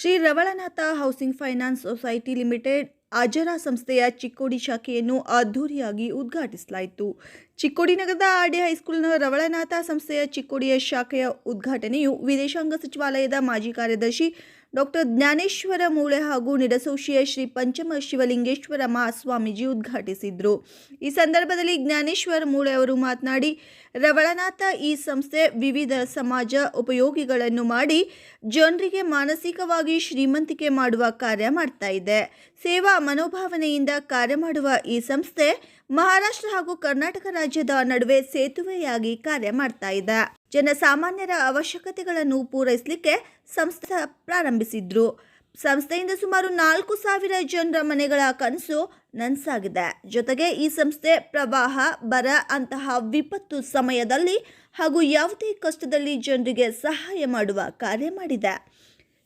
Shri Ravalnath housing finance society limited Ajara ಸಂಸ್ಥೆಯ ಚಿಕ್ಕೋಡಿ ಶಾಖೆಯನ್ನು ಅದ್ಧೂರಿಯಾಗಿ ಉದ್ಘಾಟಿಸಲಾಯಿತು. ಚಿಕ್ಕೋಡಿ ನಗರದ ಆರ್ಡಿ ಹೈಸ್ಕೂಲ್ನ ರವಳನಾಥ ಸಂಸ್ಥೆಯ ಚಿಕ್ಕೋಡಿಯ ಶಾಖೆಯ ಉದ್ಘಾಟನೆಯು ವಿದೇಶಾಂಗ ಸಚಿವಾಲಯದ ಮಾಜಿ ಕಾರ್ಯದರ್ಶಿ ಡಾಕ್ಟರ್ ಜ್ಞಾನೇಶ್ವರ ಮೂಳೆ ಹಾಗೂ ನಿಡಸೋಶಿಯ ಶ್ರೀ ಪಂಚಮ ಶಿವಲಿಂಗೇಶ್ವರ ಮಹಾಸ್ವಾಮೀಜಿ ಉದ್ಘಾಟಿಸಿದರು. ಈ ಸಂದರ್ಭದಲ್ಲಿ ಜ್ಞಾನೇಶ್ವರ ಮೂಳೆ ಅವರು ಮಾತನಾಡಿ ರವಳನಾಥ ಈ ಸಂಸ್ಥೆ ವಿವಿಧ ಸಮಾಜ ಉಪಯೋಗಿಗಳನ್ನು ಮಾಡಿ ಜನರಿಗೆ ಮಾನಸಿಕವಾಗಿ ಶ್ರೀಮಂತಿಕೆ ಮಾಡುವ ಕಾರ್ಯ ಮಾಡ್ತಾ ಇದೆ. ಸೇವಾ ಮನೋಭಾವನೆಯಿಂದ ಕಾರ್ಯ ಮಾಡುವ ಈ ಸಂಸ್ಥೆ ಮಹಾರಾಷ್ಟ್ರ ಹಾಗೂ ಕರ್ನಾಟಕ ರಾಜ್ಯದ ನಡುವೆ ಸೇತುವೆಯಾಗಿ ಕಾರ್ಯ ಮಾಡ್ತಾ ಇದೆ. ಜನಸಾಮಾನ್ಯರ ಅವಶ್ಯಕತೆಗಳನ್ನು ಪೂರೈಸಲಿಕ್ಕೆ ಸಂಸ್ಥೆ ಪ್ರಾರಂಭಿಸಿದ್ರು. ಸಂಸ್ಥೆಯಿಂದ ಸುಮಾರು ನಾಲ್ಕು ಸಾವಿರ ಜನರ ಮನೆಗಳ ಕನಸು ನನಸಾಗಿದೆ. ಜೊತೆಗೆ ಈ ಸಂಸ್ಥೆ ಪ್ರವಾಹ, ಬರ ಅಂತಹ ವಿಪತ್ತು ಸಮಯದಲ್ಲಿ ಹಾಗೂ ಯಾವುದೇ ಕಷ್ಟದಲ್ಲಿ ಜನರಿಗೆ ಸಹಾಯ ಮಾಡುವ ಕಾರ್ಯ ಮಾಡಿದೆ.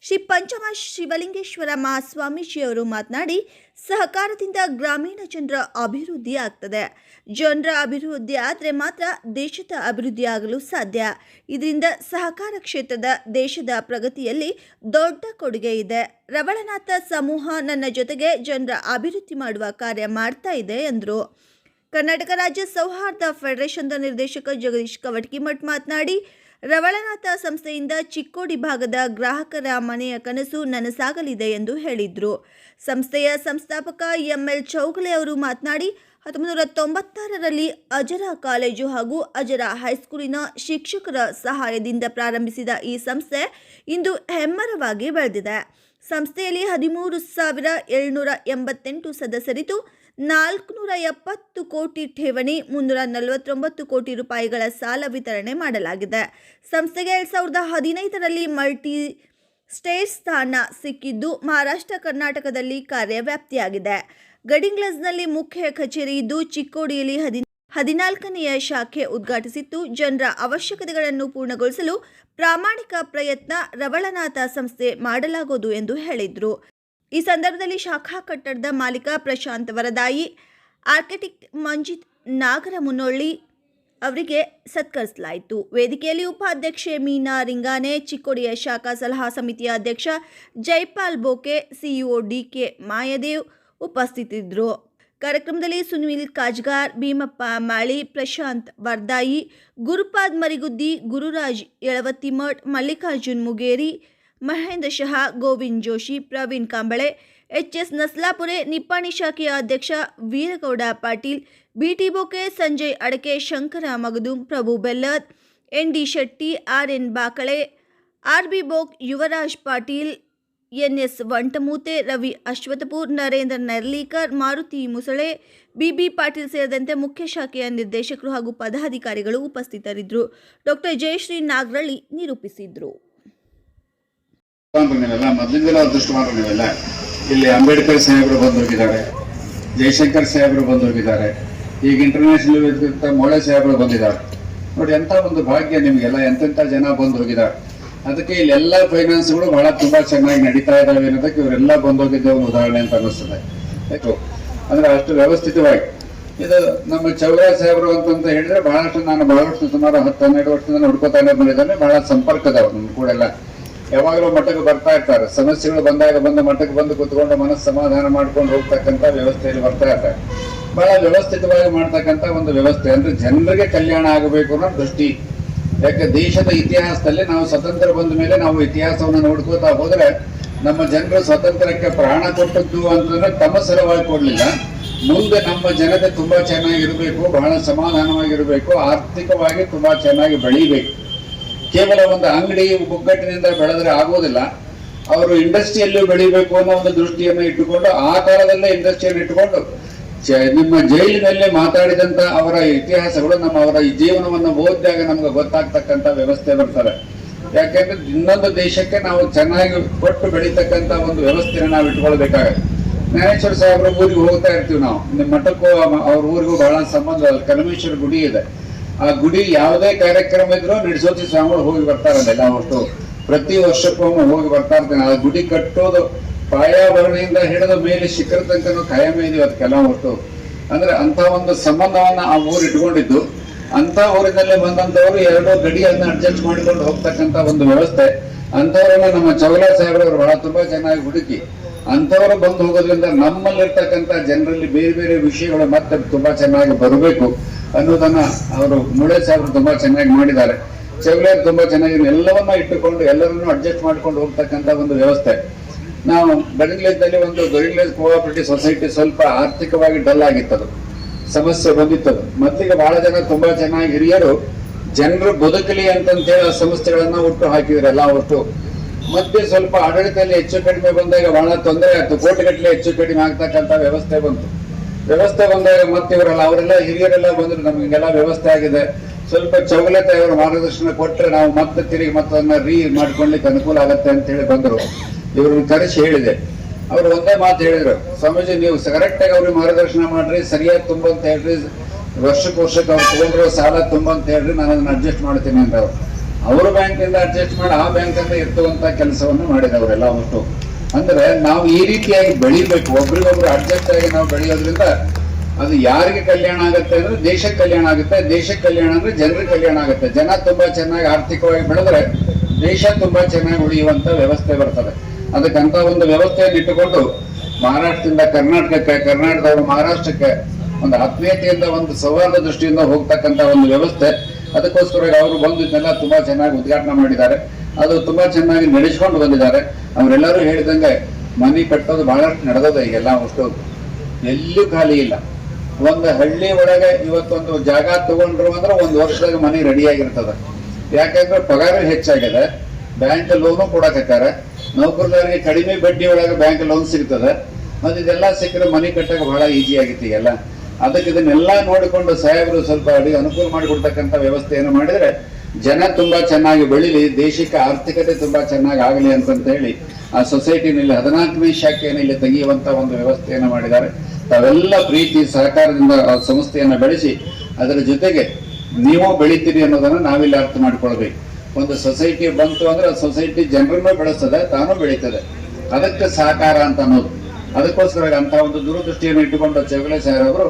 ಶ್ರೀ ಪಂಚಮ ಶಿವಲಿಂಗೇಶ್ವರ ಮಹಾಸ್ವಾಮೀಜಿಯವರು ಮಾತನಾಡಿ, ಸಹಕಾರದಿಂದ ಗ್ರಾಮೀಣ ಜನರ ಅಭಿವೃದ್ಧಿ ಆಗ್ತದೆ ಜನರ ಅಭಿವೃದ್ಧಿ ಆದರೆ ಮಾತ್ರ ದೇಶದ ಅಭಿವೃದ್ಧಿ ಆಗಲು ಸಾಧ್ಯ. ಇದರಿಂದ ಸಹಕಾರ ಕ್ಷೇತ್ರದ ದೇಶದ ಪ್ರಗತಿಯಲ್ಲಿ ದೊಡ್ಡ ಕೊಡುಗೆ ಇದೆ. ರವಳನಾಥ ಸಮೂಹ ನನ್ನ ಜೊತೆಗೆ ಜನರ ಅಭಿವೃದ್ಧಿ ಮಾಡುವ ಕಾರ್ಯ ಮಾಡ್ತಾ ಇದೆ ಎಂದರು. ಕರ್ನಾಟಕ ರಾಜ್ಯ ಸೌಹಾರ್ದ ಫೆಡರೇಷನ್ದ ನಿರ್ದೇಶಕ ಜಗದೀಶ್ ಕವಟ್ಕಿಮಠ್ ಮಾತನಾಡಿ, ರವಳನಾಥ ಸಂಸ್ಥೆಯಿಂದ ಚಿಕ್ಕೋಡಿ ಭಾಗದ ಗ್ರಾಹಕರ ಮನೆಯ ಕನಸು ನನಸಾಗಲಿದೆ ಎಂದು ಹೇಳಿದರು. ಸಂಸ್ಥೆಯ ಸಂಸ್ಥಾಪಕ ಎಂಎಲ್ ಚೌಗಲೆ ಅವರು ಮಾತನಾಡಿ ಹತ್ತೊಂಬತ್ತು ತೊಂಬತ್ತಾರರಲ್ಲಿ ಅಜರ ಕಾಲೇಜು ಹಾಗೂ ಅಜರ ಹೈಸ್ಕೂಲಿನ ಶಿಕ್ಷಕರ ಸಹಾಯದಿಂದ ಪ್ರಾರಂಭಿಸಿದ ಈ ಸಂಸ್ಥೆ ಇಂದು ಹೆಮ್ಮರವಾಗಿ ಬೆಳೆದಿದೆ. ಸಂಸ್ಥೆಯಲ್ಲಿ ಹದಿಮೂರು ಸಾವಿರ ಏಳ್ನೂರ ಎಂಬತ್ತೆಂಟು ಸದಸ್ಯರಿದ್ದು, ನಾಲ್ಕುನೂರ ಎಪ್ಪತ್ತು ಕೋಟಿ ಠೇವಣಿ, ಮುನ್ನೂರ ನಲವತ್ತೊಂಬತ್ತು ಕೋಟಿ ರೂಪಾಯಿಗಳ ಸಾಲ ವಿತರಣೆ ಮಾಡಲಾಗಿದೆ. ಸಂಸ್ಥೆಗೆ ಎರಡು ಸಾವಿರದ ಹದಿನೈದರಲ್ಲಿ ಮಲ್ಟಿ ಸ್ಟೇಟ್ ಸ್ಥಾನ ಸಿಕ್ಕಿದ್ದು, ಮಹಾರಾಷ್ಟ್ರ, ಕರ್ನಾಟಕದಲ್ಲಿ ಕಾರ್ಯವ್ಯಾಪ್ತಿಯಾಗಿದೆ. ಗಡಿಂಗ್ಲಸ್ನಲ್ಲಿ ಮುಖ್ಯ ಕಚೇರಿ ಇದ್ದು ಚಿಕ್ಕೋಡಿಯಲ್ಲಿ ಹದಿ ಹದಿನಾಲ್ಕನೆಯ ಶಾಖೆ ಉದ್ಘಾಟಿಸಿತ್ತು. ಜನರ ಅವಶ್ಯಕತೆಗಳನ್ನು ಪೂರ್ಣಗೊಳಿಸಲು ಪ್ರಾಮಾಣಿಕ ಪ್ರಯತ್ನ ರವಳನಾಥ ಸಂಸ್ಥೆ ಮಾಡಲಾಗುವುದು ಎಂದು ಹೇಳಿದರು. ಈ ಸಂದರ್ಭದಲ್ಲಿ ಶಾಖಾ ಕಟ್ಟಡದ ಮಾಲೀಕ ಪ್ರಶಾಂತ್ ವರದಾಯಿ, ಆರ್ಕಿಟೆಕ್ಟ್ ಮಂಜಿತ್ ನಾಗರ ಮುನ್ನೊಳ್ಳಿ ಅವರಿಗೆ ಸತ್ಕರಿಸಲಾಯಿತು. ವೇದಿಕೆಯಲ್ಲಿ ಉಪಾಧ್ಯಕ್ಷೆ ಮೀನಾ ರಿಂಗಾನೆ, ಚಿಕ್ಕೋಡಿಯ ಶಾಖಾ ಸಲಹಾ ಸಮಿತಿಯ ಅಧ್ಯಕ್ಷ Jaipal Boke, CEO D K Mayadev ಉಪಸ್ಥಿತಿದ್ದರು ಕಾರ್ಯಕ್ರಮದಲ್ಲಿ ಸುನಿಲ್, ಕಾಜ್ಗಾರ್, ಭೀಮಪ್ಪ, ಮಾಳಿ, ಪ್ರಶಾಂತ್, ವರ್ದಾಯಿ, ಗುರುಪಾದ್ ಮರಿಗುದ್ದಿ, ಗುರುರಾಜ್ ಯಳವತ್ತಿಮಠ್, ಮಲ್ಲಿಕಾರ್ಜುನ್ ಮುಗೇರಿ, ಮಹೇಂದ್ರ ಶಹಾ, ಗೋವಿಂದ್ ಜೋಶಿ, ಪ್ರವೀಣ್ ಕಾಂಬಳೆ, ಎಚ್ ಎಸ್ ನಸ್ಲಾಪುರೆ, ನಿಪ್ಪಾಣಿ ಶಾಖೆಯ ಅಧ್ಯಕ್ಷ Veeragouda Patil B T Boke Sanjay Adake, Shankar Magadum, Prabhu Bellad, N D Shetty, R N Bakale, R B Bok, Yuvraj Patil N S Vantamute, Ravi Ashwathpur Narendra Narlikar, Maruti Musale, B B Patil ಸೇರಿದಂತೆ ಮುಖ್ಯ ಶಾಖೆಯ ನಿರ್ದೇಶಕರು ಹಾಗೂ ಪದಾಧಿಕಾರಿಗಳು ಉಪಸ್ಥಿತರಿದ್ದರು. Doctor Jayashree Nagaralli ನಿರೂಪಿಸಿದ್ರು. ಇಲ್ಲಿ ಅಂಬೇಡ್ಕರ್ ಸಾಹೇಬರು ಬಂದು ಹೋಗಿದ್ದಾರೆ ಜಯಶಂಕರ್ ಸಾಹೇಬರು ಬಂದು ಹೋಗಿದ್ದಾರೆ ಈಗ ಇಂಟರ್ನ್ಯಾಷನಲ್ ಮೋಳೆ ಸಾಹೇಬರು ಬಂದಿದ್ದಾರೆ. ನೋಡಿ ಎಂತ ಒಂದು ಭಾಗ್ಯ ನಿಮಗೆಲ್ಲ ಎಂತೆಂತ ಜನ ಬಂದು ಹೋಗಿದ್ದಾರೆ ಅದಕ್ಕೆ ಇಲ್ಲೆಲ್ಲ ಫೈನಾನ್ಸ್ಗಳು ಬಹಳ ತುಂಬಾ ಚೆನ್ನಾಗಿ ನಡೀತಾ ಇದಾವೆ ಅನ್ನೋದಕ್ಕೆ ಇವರೆಲ್ಲ ಬಂದೋಗಿದ್ದೆ ಒಂದು ಉದಾಹರಣೆ ಅಂತ ಅನ್ನಿಸ್ತದೆ. ಆಯ್ತು? ಅಂದ್ರೆ ಅಷ್ಟು ವ್ಯವಸ್ಥಿತವಾಗಿ. ಇದು ನಮ್ಮ ಚೌರಾ ಸಾಹೇಬರು ಅಂತಂತ ಹೇಳಿದ್ರೆ ಬಹಳಷ್ಟು ನಾನು ಬಹಳಷ್ಟು ಸುಮಾರು ಹತ್ತು ಹನ್ನೆರಡು ವರ್ಷದಿಂದ ನೋಡ್ಕೋತಾನೆ ಬಂದಿದ್ದಾನೆ ಬಹಳ ಸಂಪರ್ಕದವ್ರು ನಮ್ಮ ಕೂಡ ಎಲ್ಲ ಯಾವಾಗಲೂ ಮಠಕ್ಕೆ ಬರ್ತಾ ಇರ್ತಾರೆ. ಸಮಸ್ಯೆಗಳು ಬಂದಾಗ ಬಂದು ಮಠಕ್ಕೆ ಬಂದು ಕೂತ್ಕೊಂಡು ಮನಸ್ಸು ಸಮಾಧಾನ ಮಾಡ್ಕೊಂಡು ಹೋಗ್ತಕ್ಕಂಥ ವ್ಯವಸ್ಥೆಯಲ್ಲಿ ಬರ್ತಾ ಇರ್ತಾರೆ. ಬಹಳ ವ್ಯವಸ್ಥಿತವಾಗಿ ಮಾಡ್ತಕ್ಕಂಥ ಒಂದು ವ್ಯವಸ್ಥೆ. ಅಂದ್ರೆ ಜನರಿಗೆ ಕಲ್ಯಾಣ ಆಗಬೇಕು ಅನ್ನೋ ದೃಷ್ಟಿ ಯಾಕೆ ದೇಶದ ಇತಿಹಾಸದಲ್ಲಿ ನಾವು ಸ್ವತಂತ್ರ ಬಂದ ಮೇಲೆ ನಾವು ಇತಿಹಾಸವನ್ನು ನೋಡ್ಕೋತಾ ಹೋದ್ರೆ ನಮ್ಮ ಜನರು ಸ್ವತಂತ್ರಕ್ಕೆ ಪ್ರಾಣ ಕೊಟ್ಟದ್ದು ಅಂತಂದ್ರೆ ತಮ್ಮ ಸಲುವಾಗಿ ಕೊಡ್ಲಿಲ್ಲ. ಮುಂದೆ ನಮ್ಮ ಜನತೆ ತುಂಬಾ ಚೆನ್ನಾಗಿರಬೇಕು, ಬಹಳ ಸಮಾಧಾನವಾಗಿರಬೇಕು, ಆರ್ಥಿಕವಾಗಿ ತುಂಬಾ ಚೆನ್ನಾಗಿ ಬೆಳೀಬೇಕು. ಕೇವಲ ಒಂದು ಅಂಗಡಿ ಒಗ್ಗಟ್ಟಿನಿಂದ ಬೆಳೆದ್ರೆ ಆಗೋದಿಲ್ಲ. ಅವರು ಇಂಡಸ್ಟ್ರಿಯಲ್ಲೂ ಬೆಳಿಬೇಕು ಅನ್ನೋ ಒಂದು ದೃಷ್ಟಿಯನ್ನು ಇಟ್ಟುಕೊಂಡು ಆ ಕಾಲದಲ್ಲೇ ಇಂಡಸ್ಟ್ರಿಯನ್ನು ಇಟ್ಟುಕೊಂಡು ನಿಮ್ಮ ಜೈಲಿನಲ್ಲಿ ಮಾತಾಡಿದಂತ ಅವರ ಇತಿಹಾಸಗಳು ನಮ್ಮ ಅವರ ಜೀವನವನ್ನು ಓದಿದಾಗ ನಮ್ಗೆ ಗೊತ್ತಾಗ್ತಕ್ಕಂಥ ವ್ಯವಸ್ಥೆ ಬರ್ತಾರೆ ಯಾಕೆಂದ್ರೆ ಇನ್ನೊಂದು ದೇಶಕ್ಕೆ ನಾವು ಚೆನ್ನಾಗಿ ಕೊಟ್ಟು ಬೆಳೀತಕ್ಕಂಥ ಒಂದು ವ್ಯವಸ್ಥೆನ ನಾವು ಇಟ್ಕೊಳ್ಬೇಕಾಗತ್ತೆ. ಜ್ಞಾನೇಶ್ವರ ಸಾಹೇಬ್ರ ಊರಿಗೆ ಹೋಗ್ತಾ ಇರ್ತೀವಿ ನಾವು. ನಿಮ್ಮ ಮಠಕ್ಕೂ ಅವ- ಅವ್ರ ಊರಿಗೂ ಬಹಳ ಸಂಬಂಧ. ಕನಮೇಶ್ವರ ಗುಡಿ ಇದೆ. ಆ ಗುಡಿ ಯಾವುದೇ ಕಾರ್ಯಕ್ರಮ ಇದ್ರೂ ನಡೆಸೋತಿ ಸ್ವಾಮಿಗಳು ಹೋಗಿ ಬರ್ತಾರಲ್ಲ ನಾವು ಪ್ರತಿ ವರ್ಷಕ್ಕೊಮ್ಮೆ ಹೋಗಿ ಬರ್ತಾ ಇರ್ತೇನೆ. ಆ ಗುಡಿ ಕಟ್ಟೋದು ಪಾಯಾಭರಣಿಯಿಂದ ಹಿಡಿದ ಮೇಲೆ ಶಿಖರ ತನಕ ಕಾಯಮ ಇದೀವಿ ಕೆಲವು ಹೊತ್ತು ಅಂದ್ರೆ ಅಂತ ಒಂದು ಸಂಬಂಧವನ್ನ ಆ ಊರು ಇಟ್ಕೊಂಡಿದ್ದು. ಅಂತ ಊರಿನಲ್ಲಿ ಬಂದಂತವರು ಎರಡು ಗಡಿಯನ್ನ ಅಡ್ಜಸ್ಟ್ ಮಾಡಿಕೊಂಡು ಹೋಗ್ತಕ್ಕಂತ ಒಂದು ವ್ಯವಸ್ಥೆ. ಅಂತವರನ್ನ ನಮ್ಮ ಚೌಲಾ ಸಾಹೇಬ್ರವರು ಬಹಳ ತುಂಬಾ ಚೆನ್ನಾಗಿ ಹುಡುಕಿ. ಅಂತವರು ಬಂದು ಹೋಗೋದ್ರಿಂದ ನಮ್ಮಲ್ಲಿರ್ತಕ್ಕಂಥ ಜನರಲ್ಲಿ ಬೇರೆ ಬೇರೆ ವಿಷಯಗಳು ಮತ್ತೆ ತುಂಬಾ ಚೆನ್ನಾಗಿ ಬರಬೇಕು ಅನ್ನೋದನ್ನ ಅವರು ಮುಳೆ ಸಾಹೇಬರು ತುಂಬಾ ಚೆನ್ನಾಗಿ ಮಾಡಿದ್ದಾರೆ. ಚೌಲಾ ತುಂಬಾ ಚೆನ್ನಾಗಿ ಎಲ್ಲವನ್ನ ಇಟ್ಟುಕೊಂಡು ಎಲ್ಲರನ್ನೂ ಅಡ್ಜಸ್ಟ್ ಮಾಡ್ಕೊಂಡು ಹೋಗ್ತಕ್ಕಂಥ ಒಂದು ವ್ಯವಸ್ಥೆ. ನಾವು ಗಡಿಗ್ಲೇದಲ್ಲಿ ಒಂದು ಗಡಿಗ್ಲೇಸ್ ಕೋಆಪರೇಟಿವ್ ಸೊಸೈಟಿ ಸ್ವಲ್ಪ ಆರ್ಥಿಕವಾಗಿ ಡಲ್ ಆಗಿತ್ತದು. ಸಮಸ್ಯೆ ಬಂದಿತ್ತದು. ಮೊದಲಿಗೆ ಬಹಳ ಜನ, ತುಂಬಾ ಚೆನ್ನಾಗಿ ಹಿರಿಯರು, ಜನರು ಬದುಕಲಿ ಅಂತಂತೇಳಿ ಆ ಸಂಸ್ಥೆಗಳನ್ನ ಹುಟ್ಟು ಎಲ್ಲಾ ಒಟ್ಟು. ಮತ್ತೆ ಸ್ವಲ್ಪ ಆಡಳಿತದಲ್ಲಿ ಹೆಚ್ಚು ಕಡಿಮೆ ಬಂದಾಗ ಬಹಳ ತೊಂದರೆ ಆಯ್ತು ಕೋಟಿಗಟ್ಟಲೆ ಹೆಚ್ಚು ಕಡಿಮೆ ಆಗ್ತಕ್ಕಂಥ ವ್ಯವಸ್ಥೆ ಬಂತು. ವ್ಯವಸ್ಥೆ ಬಂದಾಗ ಮತ್ತೆ ಇವರೆಲ್ಲ, ಅವರೆಲ್ಲ ಹಿರಿಯರೆಲ್ಲ ಬಂದ್ರು, ನಮಗೆಲ್ಲ ವ್ಯವಸ್ಥೆ ಆಗಿದೆ. ಸ್ವಲ್ಪ ಚೌಲತೆ ಅವರ ಮಾರ್ಗದರ್ಶನ ಕೊಟ್ಟರೆ ನಾವು ಮತ್ತೆ ತಿರುಗಿ ಮತ್ತದನ್ನ ರೀ ಮಾಡ್ಕೊಳ್ಲಿಕ್ಕೆ ಅನುಕೂಲ ಆಗತ್ತೆ ಅಂತ ಹೇಳಿ ಬಂದರು. ಇವ್ರನ್ನ ಕರೆಸಿ ಹೇಳಿದೆ. ಅವ್ರು ಒಂದೇ ಮಾತು ಹೇಳಿದ್ರು. ಸ್ವಾಮೀಜಿ, ನೀವು ಕರೆಕ್ಟ್ ಆಗಿ ಅವ್ರಿಗೆ ಮಾರ್ಗದರ್ಶನ ಮಾಡ್ರಿ, ಸರಿಯಾಗಿ ತುಂಬ ಅಂತ ಹೇಳ್ರಿ, ವರ್ಷಕ್ಕೆ ವರ್ಷಕ್ಕೆ ಅವ್ರು ತಗೊಂಡಿರೋ ಸಾಲ ತುಂಬ ಅಂತ ಹೇಳ್ರಿ ನಾನು ಅದನ್ನ ಅಡ್ಜಸ್ಟ್ ಮಾಡ್ತೀನಿ ಅಂತ ಅವರು ಅವ್ರ ಬ್ಯಾಂಕ್ ಇಂದ ಅಡ್ಜಸ್ಟ್ ಮಾಡಿ ಆ ಬ್ಯಾಂಕ್ ಅಂತ ಇರ್ತುವಂತ ಕೆಲಸವನ್ನು ಮಾಡಿದವರೆಲ್ಲ ಒಟ್ಟು. ಅಂದ್ರೆ ನಾವು ಈ ರೀತಿಯಾಗಿ ಬೆಳಿಬೇಕು. ಒಬ್ರಿಗೊಬ್ರು ಅಡ್ಜಸ್ಟ್ ಆಗಿ ನಾವು ಬೆಳೆಯೋದ್ರಿಂದ ಅದು ಯಾರಿಗೆ ಕಲ್ಯಾಣ ಆಗುತ್ತೆ ಅಂದ್ರೆ ದೇಶಕ್ಕೆ ಕಲ್ಯಾಣ ಆಗುತ್ತೆ. ದೇಶಕ್ಕೆ ಕಲ್ಯಾಣ ಅಂದ್ರೆ ಜನರಿಗೆ ಕಲ್ಯಾಣ ಆಗುತ್ತೆ. ಜನ ತುಂಬಾ ಚೆನ್ನಾಗಿ ಆರ್ಥಿಕವಾಗಿ ಬೆಳೆದ್ರೆ ದೇಶ ತುಂಬಾ ಚೆನ್ನಾಗಿ ಉಳಿಯುವಂತ ವ್ಯವಸ್ಥೆ ಬರ್ತದೆ. ಅದಕ್ಕಂತ ಒಂದು ವ್ಯವಸ್ಥೆಯನ್ನು ಇಟ್ಟುಕೊಂಡು ಮಹಾರಾಷ್ಟ್ರದಿಂದ ಕರ್ನಾಟಕಕ್ಕೆ, ಕರ್ನಾಟಕದವರು ಮಹಾರಾಷ್ಟ್ರಕ್ಕೆ ಒಂದು ಆತ್ಮೀಯತೆಯಿಂದ ಒಂದು ಸೌಹಾರ್ದ ದೃಷ್ಟಿಯಿಂದ ಹೋಗ್ತಕ್ಕಂತ ಒಂದು ವ್ಯವಸ್ಥೆ. ಅದಕ್ಕೋಸ್ಕರ ಅವರು ಬಂದಿದ್ದೆಲ್ಲ ತುಂಬಾ ಚೆನ್ನಾಗಿ ಉದ್ಘಾಟನೆ ಮಾಡಿದ್ದಾರೆ. ಅದು ತುಂಬಾ ಚೆನ್ನಾಗಿ ನಡೆಸಿಕೊಂಡು ಬಂದಿದ್ದಾರೆ. ಅವರೆಲ್ಲರೂ ಹೇಳಿದಂಗೆ ಮನೆ ಕಟ್ಟೋದು ಬಹಳಷ್ಟು ನಡೆದದ ಈಗೆಲ್ಲ ಅಷ್ಟು. ಎಲ್ಲೂ ಖಾಲಿ ಇಲ್ಲ. ಒಂದು ಹಳ್ಳಿ ಒಳಗೆ ಇವತ್ತೊಂದು ಜಾಗ ತಗೊಂಡ್ರು ಅಂದ್ರೆ ಒಂದು ವರ್ಷದಾಗ ಮನೆ ರೆಡಿ ಆಗಿರ್ತದ ಯಾಕಂದ್ರೆ ಪಗಾರ ಹೆಚ್ಚಾಗಿದೆ. ಬ್ಯಾಂಕ್ ಲೋನು ಕೊಡಕತ್ತಾರ ನೌಕರದಾರಿಗೆ ಕಡಿಮೆ ಬಡ್ಡಿ ಒಳಗೆ ಬ್ಯಾಂಕ್ ಲೋನ್ ಸಿಗ್ತದೆ. ಮತ್ತೆ ಇದೆಲ್ಲ ಸಿಕ್ಕರೆ ಮನೆ ಕಟ್ಟಕ್ಕೆ ಬಹಳ ಈಜಿ ಆಗಿತ್ತು ಈಗೆಲ್ಲ. ಅದಕ್ಕೆ ಇದನ್ನೆಲ್ಲ ನೋಡಿಕೊಂಡು ಸಾಹೇಬರು ಸ್ವಲ್ಪ ಅಡಿ ಅನುಕೂಲ ಮಾಡಿಕೊಡ್ತಕ್ಕಂಥ ವ್ಯವಸ್ಥೆಯನ್ನು ಮಾಡಿದ್ರೆ ಜನ ತುಂಬಾ ಚೆನ್ನಾಗಿ ಬೆಳಿಲಿ ದೇಶಕ್ಕೆ ಆರ್ಥಿಕತೆ ತುಂಬಾ ಚೆನ್ನಾಗಿ ಆಗಲಿ ಅಂತಂತ ಹೇಳಿ, ಆ ಸೊಸೈಟಿನಲ್ಲಿ ಹದಿನಾಲ್ಕನೇ ಶಾಖೆಯನ್ನು ಇಲ್ಲಿ ತೆಗೆಯುವಂತ ಒಂದು ವ್ಯವಸ್ಥೆಯನ್ನು ಮಾಡಿದ್ದಾರೆ. ತಾವೆಲ್ಲ ಪ್ರೀತಿ, ಸಹಕಾರದಿಂದ ಆ ಸಂಸ್ಥೆಯನ್ನು ಬೆಳೆಸಿ, ಅದರ ಜೊತೆಗೆ ನೀವು ಬೆಳಿತೀರಿ ಅನ್ನೋದನ್ನ ನಾವಿಲ್ಲಿ ಅರ್ಥ ಮಾಡ್ಕೊಳ್ಬೇಕು. ಒಂದು ಸೊಸೈಟಿ ಬಂತು ಅಂದ್ರೆ ಸೊಸೈಟಿ ಜನರನ್ನು ಬೆಳೆಸ್ತದೆ, ತಾನು ಬೆಳೀತದೆ. ಅದಕ್ಕೆ ಸಹಕಾರ ಅಂತ ಅನ್ನೋದು. ಅದಕ್ಕೋಸ್ಕರ ಅಂತ ಒಂದು ದೂರದೃಷ್ಟಿಯನ್ನು ಇಟ್ಟುಕೊಂಡ ಚೌಗಲೆ ಸಾರ್ ಅವರು,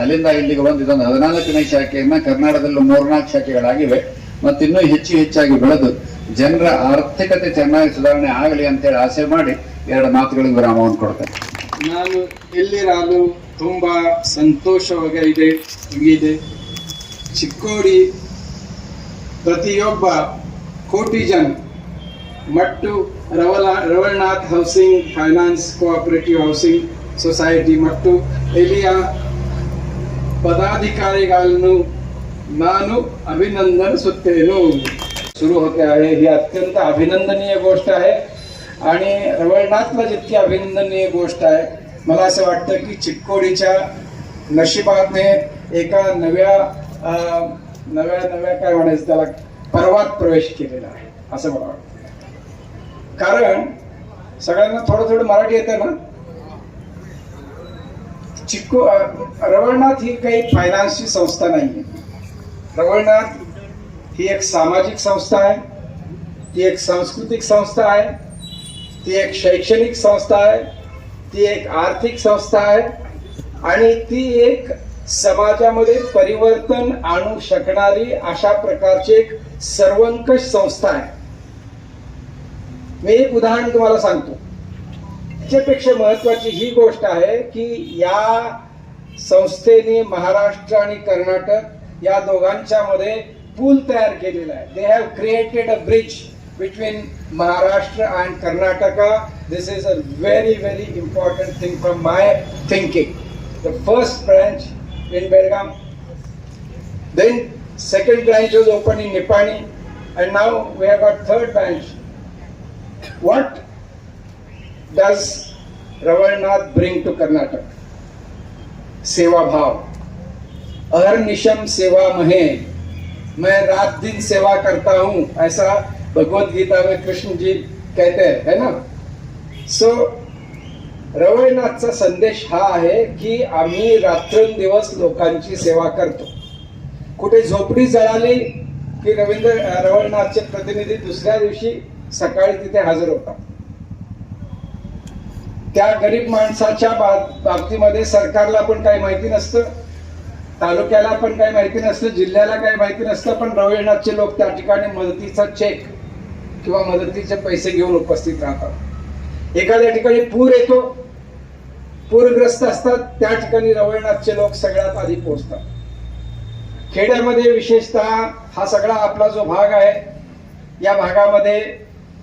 ಅಲ್ಲಿಂದ ಇಲ್ಲಿಗೆ ಬಂದು ಇದೊಂದು ಹದಿನಾಲ್ಕನೇ ಶಾಖೆಯನ್ನ ಕರ್ನಾಟಕದಲ್ಲಿ ಮೂರ್ನಾಲ್ಕು ಶಾಖೆಗಳಾಗಿವೆ. ಮತ್ತಿನ್ನೂ ಹೆಚ್ಚು ಹೆಚ್ಚಾಗಿ ಬೆಳೆದು ಜನರ ಆರ್ಥಿಕತೆ ಚೆನ್ನಾಗಿ ಸುಧಾರಣೆ ಆಗಲಿ ಅಂತೇಳಿ ಆಸೆ ಮಾಡಿ ಎರಡು ಮಾತುಗಳಿಗೆ ವಿರಾಮವನ್ನು ಕೊಡ್ತೇನೆ. ನಾನು ಇಲ್ಲಿರಾಲು ತುಂಬಾ ಸಂತೋಷವಾಗಿದೆ ಇದೆ ಚಿಕ್ಕೋಡಿ ಪ್ರತಿಯೊಬ್ಬ ಕೋಟಿ ಜನ ಮತ್ತು ರವಲ, Ravalnath housing, finance cooperative housing society ಮತ್ತು ಇಲ್ಲಿಯ ಪದಾಧಿಕಾರಿಗಳನ್ನು ನಾನು ಅಭಿನಂದನಿಸುತ್ತೇನು सुरू होते आहे ही अत्यंत अभिनंदनीय गोष्ट आहे आणि रवळनाथला जितकी अभिनंदनीय गोष्ट आहे मला असं वाटतं की चिक्कोडीच्या नशिबाने एका नव्या नव्या नव्या काय म्हणायचं त्याला? पर्वात प्रवेश केलेला आहे. असं मला वाटतं. कारण सगळ्यांना थोडं थोडं मराठी येतं ना? चिक्को रवळनाथ ही काही फायनान्सची संस्था नाही आहे रवळनाथ ही एक सामाजिक संस्था आहे ती एक सांस्कृतिक संस्था आहे ती एक शैक्षणिक संस्था आहे ती एक आर्थिक संस्था आहे आणि ती एक समाजामध्ये परिवर्तन आणू शकणारी अशा प्रकारची एक सर्वंकष संस्था आहे. मी एक उदाहरण तुम्हाला सांगतो. त्याच्यापेक्षा महत्वाची ही गोष्ट आहे की या संस्थेने महाराष्ट्र आणि कर्नाटक या दोघांच्या मध्ये पूल तयार केलेला आहे. They have created a bridge between Maharashtra and Karnataka this is a very very important thing from my thinking the first branch in Belgaum then second branch was open in Nipani and now we have a third branch what does Ravalnath bring to Karnataka सेवाभाव अहर्निशम सेवा महे। मैं रात दिन सेवा करता हूं ऐसा भगवत गीता में कृष्ण जी कहते हैं है ना? सो रवळनाथचा संदेश हा आहे की आम्ही रात्रंदिवस लोकांची सेवा करतो. कुठे झोपडी जळाली की रवींद्र रवळनाथचे प्रतिनिधी दुसऱ्या दिवशी सकाळी तिथे हजर होतात. त्या गरीब माणसाच्या बाबतीमध्ये सरकारला पण काही माहिती नसतं. तालुक्याला पण काही माहिती नसतं जिल्ह्याला काही माहिती नसतं पण रवळनाथचे लोक त्या ठिकाणी मदतीचा चेक किंवा मदतीचे पैसे घेऊन उपस्थित राहतात. एखाद्या ठिकाणी पूर येतो पूरग्रस्त असतात त्या ठिकाणी रवळनाथचे लोक सगळ्यात आधी पोहोचतात. खेड्यामध्ये विशेषतः हा सगळा आपला जो भाग आहे या भागामध्ये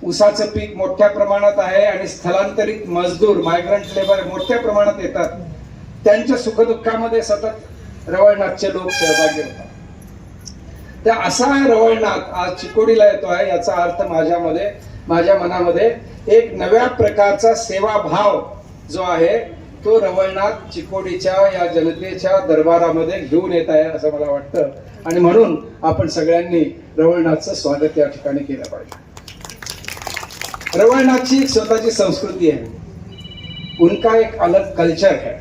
ऊसाचं पीक मोठ्या प्रमाणात आहे आणि स्थलांतरित मजदूर मायग्रंट लेबर मोठ्या प्रमाणात येतात. त्यांच्या सुखदुःखामध्ये सतत रवळनाथचे लोक सहभागी होतात. तर असा रवळनाथ आज चिकोडीला येतो आहे याचा अर्थ माझ्यामध्ये माझ्या मनामध्ये एक नव्या प्रकारचा सेवाभाव जो आहे तो रवळनाथ चिकोडीच्या या जनतेच्या दरबारामध्ये घेऊन येत आहे असं मला वाटतं. आणि म्हणून आपण सगळ्यांनी रवळनाथचं स्वागत या ठिकाणी केलं पाहिजे. रवळनाथची एक स्वतःची संस्कृती आहे. उनका एक अलग कल्चर है.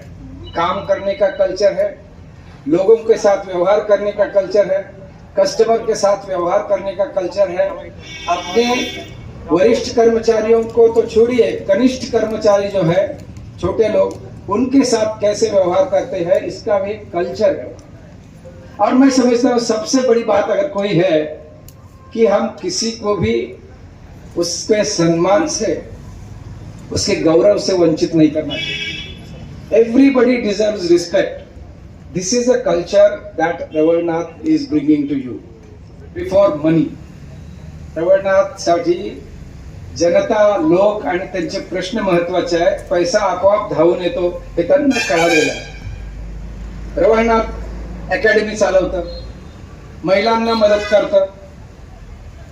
काम करने का कल्चर है. लोगों के साथ व्यवहार करने का कल्चर है कस्टमर के साथ व्यवहार करने का कल्चर है। अपने वरिष्ठ कर्मचारियों को तो छोड़िए, कनिष्ठ कर्मचारी जो है, छोटे लोग, उनके साथ कैसे व्यवहार करते हैं, इसका भी कल्चर है। और मैं समझता हूँ, सबसे बड़ी बात अगर कोई है कि हम किसी को भी उसके सम्मान से, उसके गौरव से वंचित नहीं करना चाहिए। Everybody deserve respect This is a culture that Ravalnath is bringing to you Before money रवळनाथसाठी जनता लोक आणि त्यांचे प्रश्न महत्त्वाचे आहेत. पैसा आपोआप धावून येतो हे त्यांना कळालेलं आहे. रवळनाथ अकॅडमी चालवतं. महिलांना मदत करतं.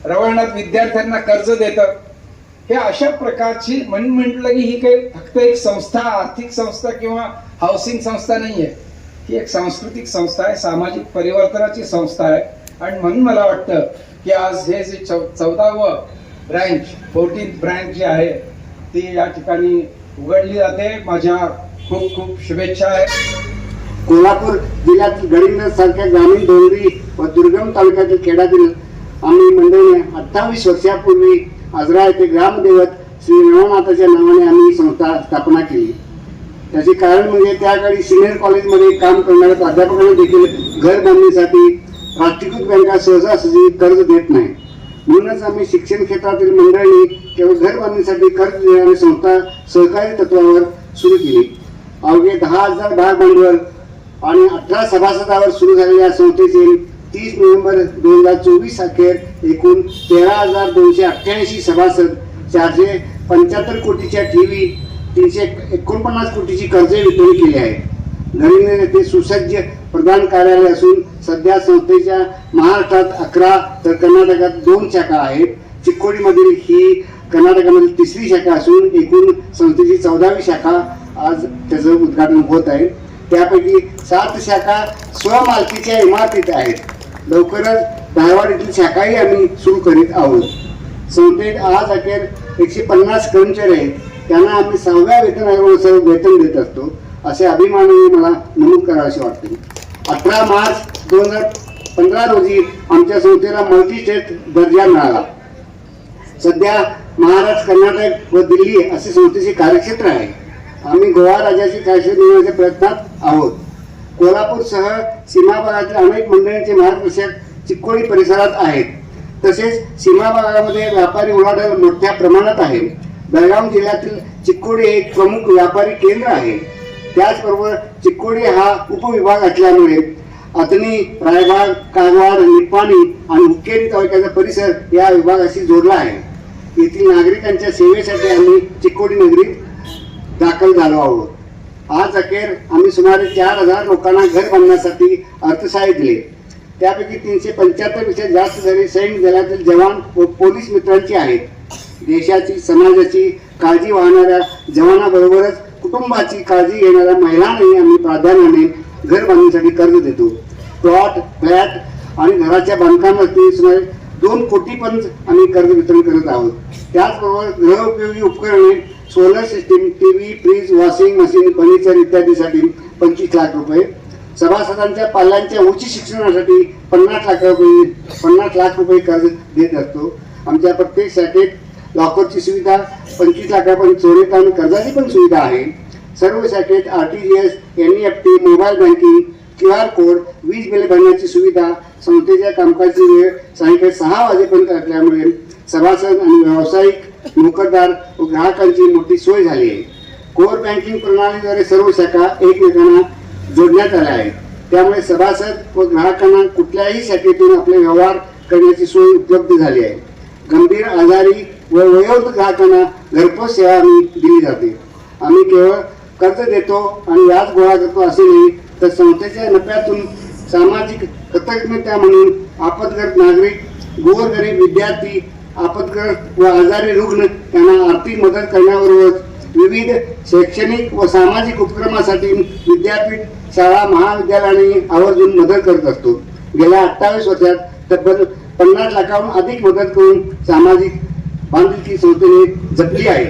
रवळनाथ विद्यार्थ्यांना कर्ज देतं. हे अशा प्रकारची म्हणून म्हटलं की ही काही फक्त एक संस्था आर्थिक संस्था किंवा हाऊसिंग संस्था नाही आहे ही एक सांस्कृतिक संस्था आहे सामाजिक परिवर्तनाची संस्था आहे. आणि म्हणून मला वाटतं की आज हे जे चौ चौदावं ब्रँच फोर्टीन ब्रँच जी आहे ती या ठिकाणी उघडली जाते. माझ्या खूप खूप शुभेच्छा आहेत कोल्हापूर जिल्ह्यातील गडिंग्लज सारख्या ग्रामीण डोंगरी व दुर्गम तालुक्यातील खेड्यातील आम्ही मंडळीने अठ्ठावीस वर्षापूर्वी आजरा येथे ग्रामदैवत श्री नवनाथाच्या नावाने आम्ही संस्था स्थापना केली. त्याचे कारण म्हणजे त्या काळी सिनियर कॉलेजमध्ये काम करणाऱ्या प्राध्यापकांना देखील घर बांधणीसाठी राष्ट्रीयकृत बँका सहजासहजी कर्ज देत नाही. म्हणूनच आम्ही शिक्षण क्षेत्रातील मंडळी केवळ घर बांधणीसाठी कर्ज देणारी संस्था सहकारी तत्वावर सुरू केली. अवघे दहा हजार भाग भांडवल आणि अठरा सभासदावर सुरू झालेल्या या संस्थेचे तीस नोव्हेंबर दोन हजार चोवीस अखेर एकूण तेरा हजार दोनशे अठ्ठ्याऐंशी सभासद चारशे पंच्याहत्तर कोटीच्या ठेवी तीनशे एकोणपन्नास कोटीची कर्जे वितरित केली आहेत. नवीन ते सुसज्ज प्रधान कार्यालय असून सध्या संस्थेच्या महाराष्ट्रात अकरा तर कर्नाटकात दोन शाखा आहेत. चिक्कोडीमधील ही कर्नाटकामधील तिसरी शाखा असून एकूण संस्थेची चौदावी शाखा आज त्याचं उद्घाटन होत आहे. त्यापैकी सात शाखा स्वमालकीच्या इमारतीत आहेत. लवकरच धारवाड येथील शाखाही आम्ही सुरू करीत आहोत. संस्थेत आज अखेर एकशे पन्नास कर्मचारी आहेत. त्यांना आम्ही सहाव्या वेतन आयोगानुसार वेतन देत असतो. असे अभिमानाने मला नमूद करावेसे वाटते. अठरा मार्च दोन हजार पंधरा रोजी आमच्या संस्थेला मल्टीस्टेट दर्जा मिळाला. सध्या महाराष्ट्र कर्नाटक व दिल्ली असे संस्थेचे कार्यक्षेत्र आहे. आम्ही गोवा राज्याचे कार्यक्षेत्र मिळवण्याच्या प्रयत्नात आहोत. कोल्हापूरसह सीमाभागातील अनेक मंडळींचे मार्गदर्शक चिक्कोडी परिसरात आहेत. तसेच सीमाभागामध्ये व्यापारी उलाढाल मोठ्या प्रमाणात आहे बेळगाव जिल्ह्यातील चिक्कोडी हे एक प्रमुख व्यापारी केंद्र आहे. त्याचबरोबर चिक्कोडी हा उपविभाग असल्यामुळे अतनी रायबाग कागवाड निपाणी आणि हुक्केरी तालुक्याचा परिसर या विभागाशी जोडला आहे. येथील नागरिकांच्या सेवेसाठी आम्ही चिक्कोडी नगरीत दाखल झालो आहोत. आज अखेर आम्ही सुमारे चार हजार लोकांना घर बांधण्यासाठी अर्थसहाय्य दिले. त्यापैकी तीनशे पंच्याहत्तरपेक्षा जास्त घरे सैन्य दलातील जवान व पोलीस मित्रांची आहेत. देशाची समाजाची काळजी वाहणाऱ्या जवानाबरोबरच कुटुंबाची काळजी घेणाऱ्या महिलांनाही आम्ही प्राधान्याने घर बांधणीसाठी कर्ज देतो. प्लॉट फ्लॅट आणि घराच्या बांधकामासाठी सुमारे दोन कोटी पण आम्ही कर्ज वितरण करत आहोत. त्याचबरोबर गृहउपयोगी उपकरणे solar system TV fridge washing machine furniture इत्यादीसाठी पंचवीस लाख रुपये. सभासदांच्या पाल्यांच्या उच्च शिक्षणासाठी पन्नास लाख रुपये पन्नास लाख रुपये कर्ज देत असतो. आमच्या प्रत्येक शाखेत लॉकरची सुविधा पंचवीस लाखापर्यंत चोरीत आणि कर्जाची पण सुविधा आहे. सर्व शाखेत R T G S N E F T mobile banking Q R code वीज बिल भरण्याची सुविधा संस्थेच्या कामकाजाची वेळ सायंकाळी सहा वाजेपर्यंत असल्यामुळे सभासद आणि व्यावसायिक नोकरदार व ग्राहकांची मोठी सोय झाली आहे. कोर बँकिंग प्रणालीद्वारे सर्व शाखा एकमेकांना जोडण्यात आल्या आहेत. त्यामुळे सभासद व ग्राहकांना कुठल्याही शाखेतून आपले व्यवहार करण्याची सोय उपलब्ध झाली आहे. गंभीर आजारी व वयोवृद्ध ग्राहकांना घरपोच सेवा आम्ही दिली जाते. आम्ही केवळ कर्ज देतो आणि व्याज गोळा करतो असे नाही तर संस्थेच्या नफ्यातून सामाजिक कृतज्ञता म्हणून आपदग्रस्त नागरिक गोरगरीब विद्यार्थी आपदग्रस्त व आजारी रुग्ण यांना आर्थिक मदत करण्याबरोबरच विविध शैक्षणिक व सामाजिक उपक्रमासाठी विद्यापीठ शाळा महाविद्यालयाने आवर्जून मदत करत असतो. गेल्या अठ्ठावीस वर्षात तब्बल पन्नास लाखाहून अधिक मदत करून सामाजिक बांधिलकी संस्थेने जपली आहे.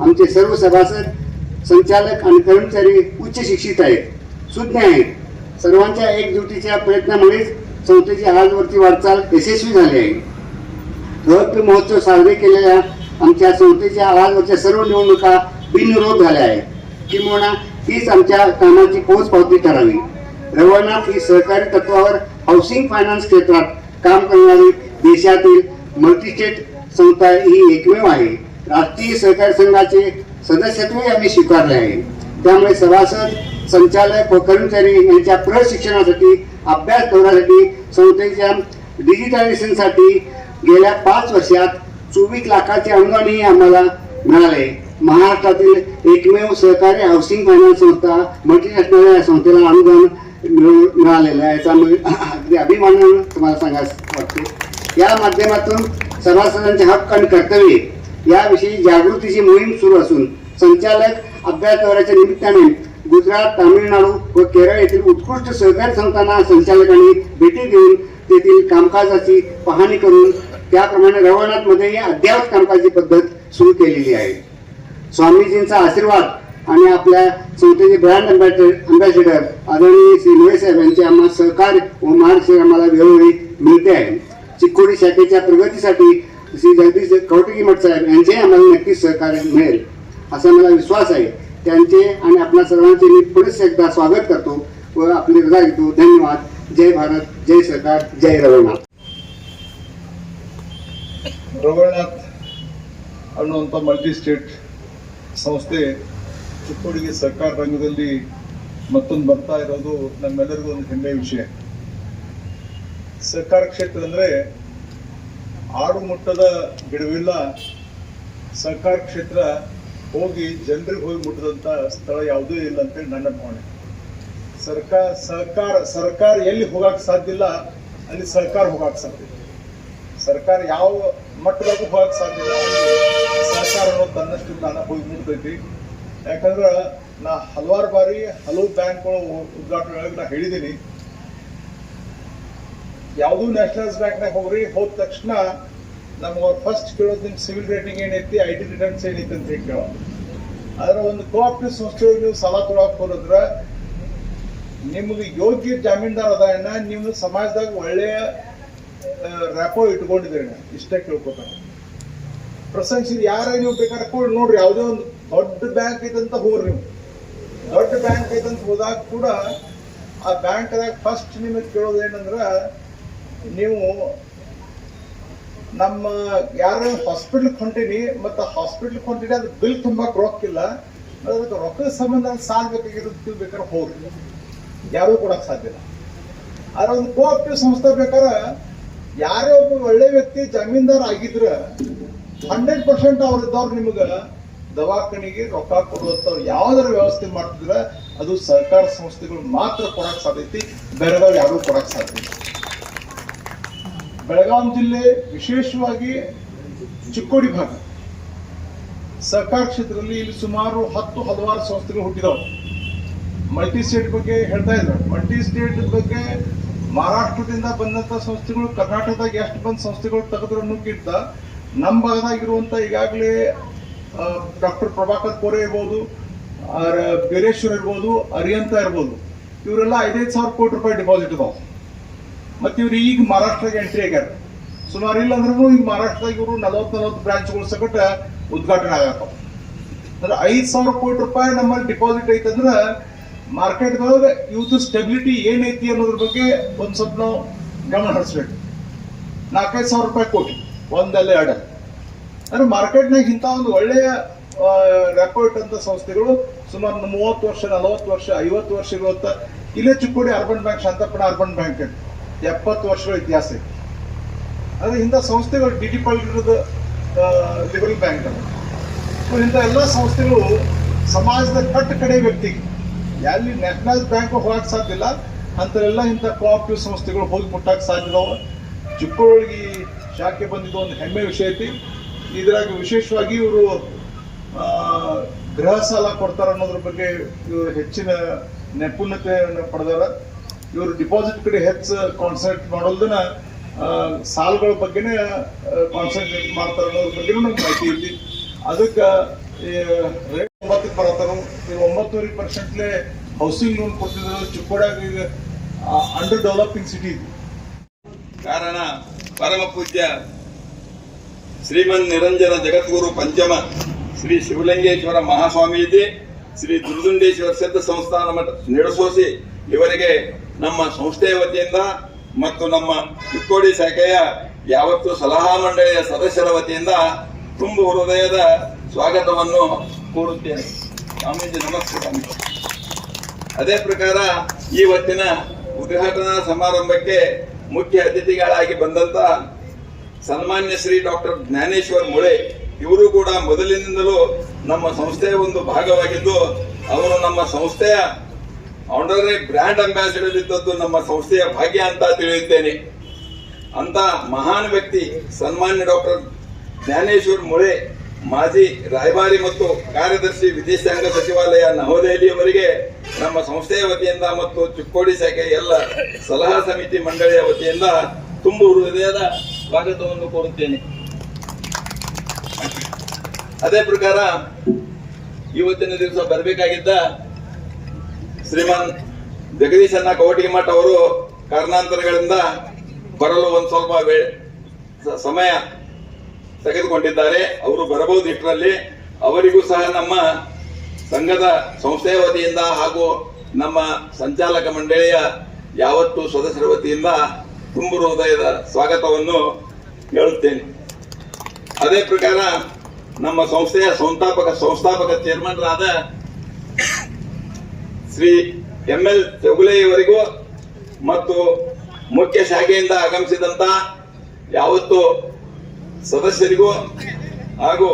आमचे सर्व सभासद संचालक आणि कर्मचारी उच्च शिक्षित आहेत सुज्ञ आहेत. सर्वांच्या एकजुटीच्या प्रयत्नामुळेच संस्थेची आजवरची वाटचाल यशस्वी झाली आहे. रौप्य महोत्सव साजरे केलेल्या आमच्या संस्थेच्या आजवरच्या सर्व निवडणुका बिनविरोध झाल्या आहेत. किंबहुना हीच आमच्या कामाची पोचपावती ठरावी. रवळनाथ ही सहकारी तत्वावर हाऊसिंग फायनान्स क्षेत्रात काम करणारी देशातील मल्टीस्टेट संस्था ही एकमेव आहे. राष्ट्रीय सहकारी संघाचे सदस्यत्वही आम्ही स्वीकारले आहे. त्यामुळे सभासद संचालक व कर्मचारी यांच्या प्रशिक्षणासाठी अभ्यास धोरणासाठी संस्थेच्या डिजिटायझेशनसाठी गेल्या पाच वर्षात चोवीस लाखाचे अनुदानही आम्हाला मिळाले. महाराष्ट्रातील एकमेव सहकारी हाऊसिंग फायनान्स संस्था मल्टीनॅशनल या संस्थेला अनुदान मिळू- मिळालेलं आहे. याचा अभिमान अगदी अभिमानानं तुम्हाला सांगायचं वाटते या माध्यमातून सभासदांचे हक्क आणि कर्तव्ये याविषयी जागृतीची मोहीम सुरू असून संचालक अभ्यास दौऱ्याच्या निमित्ताने गुजरात तामिळनाडू व केरळ येथील उत्कृष्ट सहकारी संस्थांना संचालकांनी भेटी देऊन तेथील कामकाजाची पाहणी करून त्याप्रमाणे रवळनाथमध्येही अद्ययावत कामकाजी पद्धत सुरू केलेली आहे. स्वामीजींचा आशीर्वाद आणि आपल्या संस्थेचे ब्रँड अँबॅसेडर अँबॅसेडर आदरणीय श्री मोरे साहेब यांचे आम्हाला सहकार्य व मार्गदर्शन आम्हाला वेळोवेळी मिळते आहे. चिकोडी शाखेच्या प्रगतीसाठी श्री जगदीश कौटगी मठ साहेब यांचे आम्हाला नक्कीच सहकार्य मिळेल असा मला विश्वास आहे त्यांचे आणि आपल्या सर्वांचे मी पुढेच एकदा स्वागत करतो व आपली रजा घेतो धन्यवाद जय भारत जय सरकार जय रवळनाथ ರವಳನಾಥ್ ಅನ್ನುವಂಥ ಮಲ್ಟಿ ಸ್ಟೇಟ್ ಸಂಸ್ಥೆ ಚಿಕ್ಕೋಡಿಗೆ ಸರ್ಕಾರ ರಂಗದಲ್ಲಿ ಮತ್ತೊಂದು ಬರ್ತಾ ಇರೋದು ನಮ್ಮೆಲ್ಲರಿಗೂ ಒಂದು ಹೆಮ್ಮೆಯ ವಿಷಯ ಸರ್ಕಾರ ಕ್ಷೇತ್ರ ಅಂದ್ರೆ ಆಡು ಮುಟ್ಟದ ಬಿಡುವಿಲ್ಲ ಸರ್ಕಾರ ಕ್ಷೇತ್ರ ಹೋಗಿ ಜನರಿಗೆ ಹೋಗಿ ಮುಟ್ಟದಂತ ಸ್ಥಳ ಯಾವುದೂ ಇಲ್ಲ ಅಂತೇಳಿ ನನ್ನ ಭಾವನೆ. ಸರ್ಕಾರ ಸರ್ಕಾರ ಸರ್ಕಾರ ಎಲ್ಲಿ ಹೋಗಕ್ಕೆ ಸಾಧ್ಯ ಇಲ್ಲ, ಅಲ್ಲಿ ಸರ್ಕಾರ ಹೋಗಕ್ ಸಾಧ್ಯ ಸರ್ಕಾರ ಯಾವ ಮಟ್ಟದಾಗೂ ಹೋಗಕ್ಕೆ ಸಾಧ್ಯ ಇಲ್ಲ. ಅನ್ನೋದು ತನ್ನಷ್ಟು ತಾನ ಹೋಗಿ ಮುಟ್ತೈತಿ ಯಾಕಂದ್ರ ನಾ ಹಲವಾರು ಬಾರಿ ಹಲವು ಬ್ಯಾಂಕ್ಗಳು ಉದ್ಘಾಟನೆ ಒಳಗೆ ನಾ ಹೇಳಿದ್ದೀನಿ. ಯಾವುದೂ ನ್ಯಾಷನಲೈಸ್ ಬ್ಯಾಂಕ್ನಾಗ ಹೋಗ್ರಿ, ಹೋದ ತಕ್ಷಣ ನಮ್ಗೆ ಫಸ್ಟ್ ಕೇಳೋದು ನಿಮ್ ಸಿವಿಲ್ ರೇಟಿಂಗ್ ಏನೈತಿ ಐ ಟಿ ರಿಟರ್ನ್ಸ್ ಏನೈತಿ ಅಂತ ಹೇಳಿ ಕೇಳೋ ಆದ್ರೆ ಒಂದು ಕೋಆಪರೇಟಿವ್ ಸಂಸ್ಥೆಯೊಳಗೆ ನೀವು ಸಾಲ ಕೊಡೋಕೆ ಹೋದ್ರ ನಿಮ್ಗೆ ಯೋಗ್ಯ ಜಾಮೀನ್ದಾರ ಅದಾಯನ್ನ ನೀವು ಸಮಾಜದಾಗ ಒಳ್ಳೆಯ ರ್ಯಾಪೋ ಇಟ್ಕೊಂಡಿದ್ದೀರಿ ನೀವು. ಇಷ್ಟೇ ಕೇಳ್ಕೊತಾರೆ ಪ್ರಸಂಗಿಸಿ ಯಾರ ನೀವು ಬೇಕಾದ್ರೆ ಕೂಡ, ನೋಡ್ರಿ, ಯಾವುದೇ ಒಂದು ದೊಡ್ಡ ಬ್ಯಾಂಕ್ ಐತಂತ ಹೋಗ್ರಿ ನೀವು. ದೊಡ್ಡ ಬ್ಯಾಂಕ್ ಐತಂತ ಹೋದಾಗ ಕೂಡ ಆ ಬ್ಯಾಂಕ್ದಾಗ ಫಸ್ಟ್ ನಿಮಗೆ ಕೇಳೋದು ಏನಂದ್ರ ನೀವು ನಮ್ಮ ಯಾರು ಹಾಸ್ಪಿಟ್ಲ್ಗೆ ಹೊಂಟೀನಿ ಮತ್ತು ಹಾಸ್ಪಿಟ್ಲ್ಗೆ ಹೊಂಟೀನಿ ಅದು ಬಿಲ್ ತುಂಬಕ್ಕೆ ರೊಕ್ಕಿಲ್ಲ ಅದಕ್ಕೆ ರೊಕ್ಕದ ಸಂಬಂಧ ಸಾಲ ಬೇಕಾಗಿರೋದು ಬೇಕಾದ್ರೆ ಹೋಗಿ ಯಾರೂ ಕೊಡಕ್ ಸಾಧ್ಯ ಇಲ್ಲ. ಆದ್ರೆ ಒಂದು ಕೋಆಪರೇಟಿವ್ ಸಂಸ್ಥೆ ಬೇಕಾದ್ರೆ ಯಾರೇ ಒಬ್ಬ ಒಳ್ಳೆ ವ್ಯಕ್ತಿ ಜಮೀನ್ದಾರ್ ಆಗಿದ್ರೆ ಹಂಡ್ರೆಡ್ ಪರ್ಸೆಂಟ್ ಅವ್ರಿದ್ದವ್ರು ನಿಮಗೆ ದವಾಖಾನೆಗೆ ರೊಕ್ಕ ಕೊಡುವಂಥವ್ರು ಯಾವ್ದಾರ ವ್ಯವಸ್ಥೆ ಮಾಡ್ತಿದ್ರೆ ಅದು ಸರ್ಕಾರ ಸಂಸ್ಥೆಗಳು ಮಾತ್ರ ಕೊಡಕ್ಕೆ ಸಾಧ್ಯತೆ, ಬೇರೆದವ್ರು ಯಾರು ಕೊಡಕ್ಕೆ ಸಾಧ್ಯ. ಬೆಳಗಾವಿ ಜಿಲ್ಲೆ ವಿಶೇಷವಾಗಿ ಚಿಕ್ಕೋಡಿ ಭಾಗ. ಸರ್ಕಾರ ಕ್ಷೇತ್ರದಲ್ಲಿ ಇಲ್ಲಿ ಸುಮಾರು ಹತ್ತು ಹಲವಾರು ಸಂಸ್ಥೆಗಳು ಹುಟ್ಟಿದವು. ಮಲ್ಟಿ ಸ್ಟೇಟ್ ಬಗ್ಗೆ ಹೇಳ್ತಾ ಇದ್ರು. ಮಲ್ಟಿ ಸ್ಟೇಟ್ ಬಗ್ಗೆ ಮಹಾರಾಷ್ಟ್ರದಿಂದ ಬಂದಂತ ಸಂಸ್ಥೆಗಳು, ಕರ್ನಾಟಕದಾಗ ಎಷ್ಟು ಬಂದ ಸಂಸ್ಥೆಗಳು ತೆಗೆದ್ರು ಅನ್ನೋಕ್ಕಿಂತ ನಮ್ಮ ಭಾಗದಾಗಿರುವಂಥ ಈಗಾಗಲೇ ಡಾಕ್ಟರ್ ಪ್ರಭಾಕರ್ ಕೋರೆ ಇರ್ಬೋದು ಬೀರೇಶ್ವರ್ ಇರ್ಬೋದು, ಅರಿಯಂತ ಇರ್ಬೋದು. ಇವರೆಲ್ಲ ಐದೈದು ಸಾವಿರ ಕೋಟಿ ರೂಪಾಯಿ ಡಿಪಾಸಿಟ್ ಇದಾವೆ. ಮತ್ತೆ ಇವ್ರು ಈಗ ಮಹಾರಾಷ್ಟ್ರಗೆ ಎಂಟ್ರಿ ಆಗ್ಯಾರ. ಸುಮಾರು ಇಲ್ಲ ಅಂದ್ರೂ ಈಗ ಮಹಾರಾಷ್ಟ್ರದಾಗ ಇವರು ನಲವತ್ತು ನಲವತ್ತು ಬ್ರಾಂಚ್ಗಳು ಸಕಟ ಉದ್ಘಾಟನೆ ಆಗತ್ತ ಅಂದ್ರೆ ಐದು ಸಾವಿರ ಕೋಟಿ ರೂಪಾಯಿ ನಮ್ಮಲ್ಲಿ ಡಿಪಾಸಿಟ್ ಐತಂದ್ರೆ ಮಾರ್ಕೆಟ್ದೊಳಗೆ ಇವತ್ತು ಸ್ಟೆಬಿಲಿಟಿ ಏನೈತಿ ಅನ್ನೋದ್ರ ಬಗ್ಗೆ ಒಂದು ಸ್ವಲ್ಪ ನಾವು ಗಮನ ಹರಿಸ್ಬೇಕು. ನಾಲ್ಕೈದು ಸಾವಿರ ರೂಪಾಯಿ ಕೋಟಿ, ಒಂದಲ್ಲ ಎರಡಲ್ಲ ಅಂದ್ರೆ ಮಾರ್ಕೆಟ್ನಾಗ ಇಂಥ ಒಂದು ಒಳ್ಳೆಯ ರೆಕಾರ್ಡ್ ಅಂತ ಸಂಸ್ಥೆಗಳು ಸುಮಾರು ಮೂವತ್ತು ವರ್ಷ, ನಲವತ್ತು ವರ್ಷ, ಐವತ್ತು ವರ್ಷ ಇರುವಂತ ಇಲ್ಲೇ ಚಿಕ್ಕೋಡಿ ಅರ್ಬನ್ ಬ್ಯಾಂಕ್ ಶಾಂತಪ್ಪನ ಅರ್ಬನ್ ಬ್ಯಾಂಕ್ ಎಪ್ಪತ್ತು ವರ್ಷಗಳ ಇತಿಹಾಸ ಇದೆ. ಆದರೆ ಇಂಥ ಸಂಸ್ಥೆಗಳು ಡಿ ಡಿ ಪಾಲ್ಗಿರೋದು ಲಿಬರಲ್ ಬ್ಯಾಂಕ್ ಅದು. ಸೊ ಇಂಥ ಎಲ್ಲ ಸಂಸ್ಥೆಗಳು ಸಮಾಜದ ಕಟ್ಟ ಕಡೆ ವ್ಯಕ್ತಿಗೆ. ಎಲ್ಲಿ ನ್ಯಾಷನಲ್ ಬ್ಯಾಂಕ್ ಹೋಗಕ್ಕೆ ಸಾಧ್ಯ ಇಲ್ಲ. ಅಂಥವೆಲ್ಲ ಇಂಥ ಕೋಆಪ್ಟಿವ್ ಸಂಸ್ಥೆಗಳು ಹೋಗಿ ಮುಟ್ಟಕ್ಕೆ ಸಾಧ್ಯ ಇದಾವೆ. ಚಿಕ್ಕೋಳಿಗೆ ಶಾಖೆ ಬಂದಿದ್ದು ಒಂದು ಹೆಮ್ಮೆ ವಿಷಯ ಐತಿ. ಇದ್ರಾಗ ವಿಶೇಷವಾಗಿ ಇವರು ಗೃಹ ಸಾಲ ಕೊಡ್ತಾರ ಅನ್ನೋದ್ರ ಬಗ್ಗೆ ಇವರು ಹೆಚ್ಚಿನ ನಿಪುಣತೆಯನ್ನು ಪಡೆದಾರ. ಇವರು ಡಿಪಾಸಿಟ್ ಕಡೆ ಹೆಚ್ಚು ಕಾನ್ಸಂಟ್ರೇಟ್ ಮಾಡೋದನ್ನ ಸಾಲಗಳ ಬಗ್ಗೆನೇ ಕಾನ್ಸಂಟ್ರೇಟ್ ಮಾಡ್ತಾರೆ ಅನ್ನೋದ್ರ ಬಗ್ಗೆ ನಮ್ಗೆ ಮಾಹಿತಿ ಐತಿ ಅದಕ್ಕೆ ರೇಟ್ ಒಂಬತ್ತಕ್ಕೆ ಬರತ್ತಾರ. ಈಗ ಒಂಬತ್ತುವರೆ ಪರ್ಸೆಂಟ್ಲೆ ಹೌಸಿಂಗ್ ಲೋನ್ ಕೊಟ್ಟಿದ್ರು. ಚಿಕ್ಕೋಡಾಗ ಈಗ ಅಂಡರ್ ಡೆವಲಪಿಂಗ್ ಸಿಟಿ ಇದೆ. ಕಾರಣ, ಪರಮ ಪೂಜ್ಯ ಶ್ರೀಮನ್ ನಿರಂಜನ ಜಗದ್ಗುರು ಪಂಚಮ ಶ್ರೀ ಶಿವಲಿಂಗೇಶ್ವರ ಮಹಾಸ್ವಾಮೀಜಿ, ಶ್ರೀ ದುರ್ದುಂಡೇಶ್ವರ ಸಿದ್ಧ ಸಂಸ್ಥಾನ ಮಠ ನಡೆಸೋಸಿ ಇವರಿಗೆ ನಮ್ಮ ಸಂಸ್ಥೆಯ ವತಿಯಿಂದ ಮತ್ತು ನಮ್ಮ ಚಿಕ್ಕೋಡಿ ಶಾಖೆಯ ಯಾವತ್ತು ಸಲಹಾ ಮಂಡಳಿಯ ಸದಸ್ಯರ ವತಿಯಿಂದ ತುಂಬು ಹೃದಯದ ಸ್ವಾಗತವನ್ನು ಕೋರುತ್ತೇನೆ. ಸ್ವಾಮೀಜಿ, ನಮಸ್ಕಾರ. ಅದೇ ಪ್ರಕಾರ ಈ ಹೊತ್ತಿನ ಉದ್ಘಾಟನಾ ಸಮಾರಂಭಕ್ಕೆ ಮುಖ್ಯ ಅತಿಥಿಗಳಾಗಿ ಬಂದಂತ ಸನ್ಮಾನ್ಯ ಶ್ರೀ ಡಾಕ್ಟರ್ ಜ್ಞಾನೇಶ್ವರ್ ಮುಳೆ, ಇವರು ಕೂಡ ಮೊದಲಿನಿಂದಲೂ ನಮ್ಮ ಸಂಸ್ಥೆಯ ಒಂದು ಭಾಗವಾಗಿದ್ದು, ಅವರು ನಮ್ಮ ಸಂಸ್ಥೆಯ ಆನರರಿ ಬ್ರ್ಯಾಂಡ್ ಅಂಬಾಸಿಡರ್ ಇದ್ದದ್ದು ನಮ್ಮ ಸಂಸ್ಥೆಯ ಭಾಗ್ಯ ಅಂತ ತಿಳಿಯುತ್ತೇನೆ. ಅಂತ ಮಹಾನ್ ವ್ಯಕ್ತಿ, ಸನ್ಮಾನ್ಯ ಡಾಕ್ಟರ್ ಜ್ಞಾನೇಶ್ವರ್ ಮುಳೆ, ಮಾಜಿ ರಾಯಭಾರಿ ಮತ್ತು ಕಾರ್ಯದರ್ಶಿ ವಿದೇಶಾಂಗ ಸಚಿವಾಲಯ ನವದೆಹಲಿಯವರಿಗೆ ನಮ್ಮ ಸಂಸ್ಥೆಯ ವತಿಯಿಂದ ಮತ್ತು ಚಿಕ್ಕೋಡಿ ಶಾಖೆ ಎಲ್ಲ ಸಲಹಾ ಸಮಿತಿ ಮಂಡಳಿಯ ವತಿಯಿಂದ ತುಂಬು ಹೃದಯದ ಸ್ವಾಗತವನ್ನು ಕೋರುತ್ತೇನೆ. ಅದೇ ಪ್ರಕಾರ ಇವತ್ತಿನ ದಿವಸ ಬರಬೇಕಾಗಿದ್ದ ಶ್ರೀಮಾನ್ ಜಗದೀಶನ್ನ ಕವಟಿಗೆ ಮಠ ಅವರು ಕಾರಣಾಂತರಗಳಿಂದ ಬರಲು ಒಂದು ಸ್ವಲ್ಪ ಸಮಯ ತೆಗೆದುಕೊಂಡಿದ್ದಾರೆ. ಅವರು ಬರಬಹುದು ಇಷ್ಟರಲ್ಲಿ. ಅವರಿಗೂ ಸಹ ನಮ್ಮ ಸಂಘದ ಸಂಸ್ಥೆಯ ವತಿಯಿಂದ ಹಾಗೂ ನಮ್ಮ ಸಂಚಾಲಕ ಮಂಡಳಿಯ ಯಾವತ್ತು ಸದಸ್ಯರ ವತಿಯಿಂದ ತುಂಬು ಹೃದಯದ ಸ್ವಾಗತವನ್ನು ಹೇಳುತ್ತೇನೆ. ಅದೇ ಪ್ರಕಾರ ನಮ್ಮ ಸಂಸ್ಥೆಯ ಸಂಸ್ಥಾಪಕ ಸಂಸ್ಥಾಪಕ ಚೇರ್ಮನ್ರಾದ ಶ್ರೀ ಎಂ ಎಲ್ ಚೌಗುಲೆಯವರಿಗೂ ಮತ್ತು ಮುಖ್ಯ ಶಾಖೆಯಿಂದ ಆಗಮಿಸಿದಂತ ಯಾವತ್ತು ಸದಸ್ಯರಿಗೂ ಹಾಗೂ